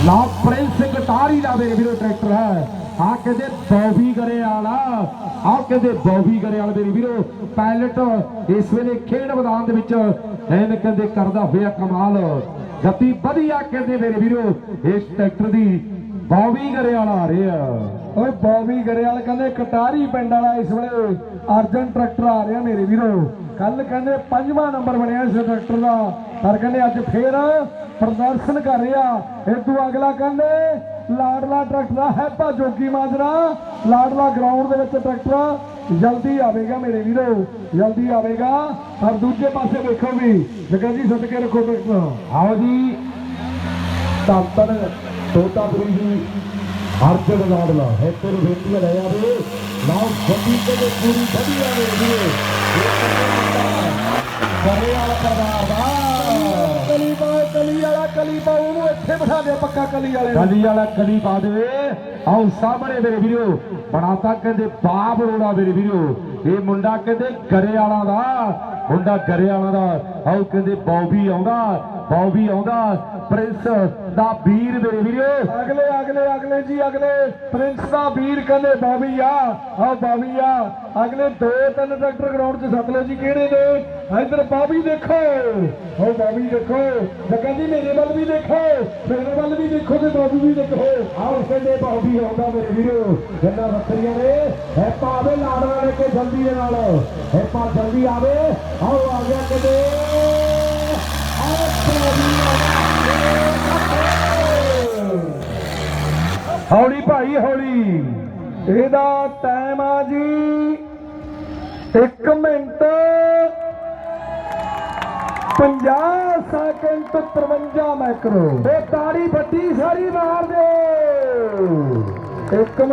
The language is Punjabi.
ਵਧੀਆ ਮੇਰੇ ਵੀਰੋ, ਟਰੈਕਟਰ ਹੈ। ਆ ਕਹਿੰਦੇ ਬੌਬੀ ਕਰੇ ਵਾਲਾ ਆ ਕਹਿੰਦੇ ਬੌਬੀ ਕਰੇ ਵਾਲਾ ਮੇਰੇ ਵੀਰੋ ਪਾਇਲਟ ਇਸ ਵੇਲੇ ਖੇਡ ਮੈਦਾਨ ਦੇ ਵਿੱਚ ਐਨ ਕਹਿੰਦੇ ਕਰਦਾ ਹੋਇਆ ਕਮਾਲ। ਗਤੀ ਵਧੀਆ ਕਹਿੰਦੇ ਮੇਰੇ ਵੀਰੋ, ਇਸ ਟਰੈਕਟਰ ਦੀ ਬੌਬੀ ਗਰੇ ਵਾਲਾ ਆ ਰਿਹਾ ਓਏ ਬੌਬੀ ਗਰੇਵਾਲ ਕਹਿੰਦੇ ਕਟਾਰੀ ਪਿੰਡ ਵਾਲਾ ਇਸ ਵੇਲੇ ਅਰਜਨ ਟਰੈਕਟਰ ਆ ਰਿਹਾ ਮੇਰੇ ਵੀਰੋ। ਕੱਲ ਕਹਿੰਦੇ ਪੰਜਵਾਂ ਨੰਬਰ ਬਣਿਆ ਇਸ ਟਰੈਕਟਰ ਦਾ। ਪਰ ਕਹਿੰਦੇ ਅੱਜ ਫੇਰ ਪ੍ਰਦਰਸ਼ਨ ਕਰ ਰਿਹਾ। ਤੋਂ ਅਗਲਾ ਕਹਿੰਦੇ ਲਾਡਲਾ ਟਰੈਕਟਰ ਆ ਹੈਪਾ ਜੋਗੀ ਮਾਜਰਾ। ਲਾਡਲਾ ਗਰਾਊਂਡ ਦੇ ਵਿੱਚ ਟਰੈਕਟਰ ਜਲਦੀ ਆਵੇਗਾ ਮੇਰੇ ਵੀਰੋ ਜਲਦੀ ਆਵੇਗਾ। ਔਰ ਦੂਜੇ ਪਾਸੇ ਵੇਖੋ ਵੀ ਜਗਨ ਜੀ ਸੱਦ ਕੇ ਰੱਖੋ ਟਰੈਕਟਰ। ਆਓ ਜੀ। ਤਾਂਤਨ ਤੋਤਾਪੁਰੀ ਦੀ ਅਰਜਨ ਲਾਡਲਾ ਹੈ ਤੇਰੇ ਬੇਟੀ ਲੈ ਆਵੇ। ਨਾ ਗੱਡੀ ਤੇ ਪੂਰੀ ਵਧੀਆ ਨੇ ਵੀਰੇ ਕਰੇ ਵਾਲਾ ਸਰਦਾਰ ਦਾ ਕਲੀ ਪਾ ਕਲੀ ਵਾਲਾ ਕਲੀ ਉਹਨੂੰ ਇੱਥੇ ਬਿਠਾ ਦੇ ਪੱਕਾ ਕਲੀ ਵਾਲੇ ਨੂੰ। ਕਲੀ ਵਾਲਾ ਕਲੀ ਪਾ ਦੇਵੇ ਆਓ ਸਾਹਮਣੇ ਮੇਰੇ ਵੀਰੋ ਬਣਾਤਾ ਕਹਿੰਦੇ ਬਾਪ ਰੋੜਾ ਮੇਰੇ ਵੀਰੋ। ਇਹ ਮੁੰਡਾ ਕਹਿੰਦੇ ਗਰੇ ਵਾਲਾ ਦਾ, ਮੁੰਡਾ ਗਰੇ ਵਾਲਾ ਦਾ। ਆਓ ਕਹਿੰਦੇ ਬੌਬੀ ਆਉਂਦਾ ਬੌਬੀ ਆਉਂਦਾ, ਪ੍ਰਿੰਸ ਦਾ ਵੀਰ ਮੇਰੇ ਵੀਰੋ। ਅਗਲੇ ਅਗਲੇ ਅਗਲੇ ਜੀ, ਅਗਲੇ। ਪ੍ਰਿੰਸ ਦਾ ਵੀਰ ਕਹਿੰਦੇ, ਬਾਬੀ ਆ ਆਹ ਬਾਬੀ ਆ। ਅਗਲੇ ਦੋ, ਤਿੰਨ ਟਰੈਕਟਰ ਗਰਾਊਂਡ 'ਚ ਸੱਦ ਲਓ ਜੀ, ਕਿਹੜੇ ਨੇ? ਇੱਧਰ ਬਾਬੀ ਦੇਖੋ। ਉਹ ਬਾਬੀ ਦੇਖੋ। ਜੱਗਾ ਜੀ ਮੇਰੇ ਵੱਲ ਵੀ ਦੇਖੋ। ਮੇਰੇ ਵੱਲ ਵੀ ਦੇਖੋ ਤੇ ਬਾਬੀ ਵੀ ਦੇਖੋ। ਆਓ ਕਹਿੰਦੇ ਬੌਬੀ ਆਉਂਦਾ ਮੇਰੇ ਵੀਰੋ। ਜੰਨਾ ਰੱਖੜੀਆਂ ਨੇ ਹੈ ਪਾਵੇ ਲਾੜਵਾ ਲੈ ਕੇ ਜਲਦੀ ਦੇ ਨਾਲ। ਹੈ ਪਾ ਜਲਦੀ ਆਵੇ, ਆਓ ਆ ਗਿਆ ਕਹਿੰਦੇ ਆਓ ਹੌਲੀ ਭਾਈ, ਹੌਲੀ। ਇਹਦਾ ਟਾਈਮ ਆ ਜੀ 1 ਮਿੰਟ। 50 ਸੈਕਿੰਡ 53 ਮਾਈਕਰੋ ਇਹ ਤਾੜੀ ਵੱਡੀ ਸਾਰੀ ਮਾਰ ਦਿਓ। ਇੱਕ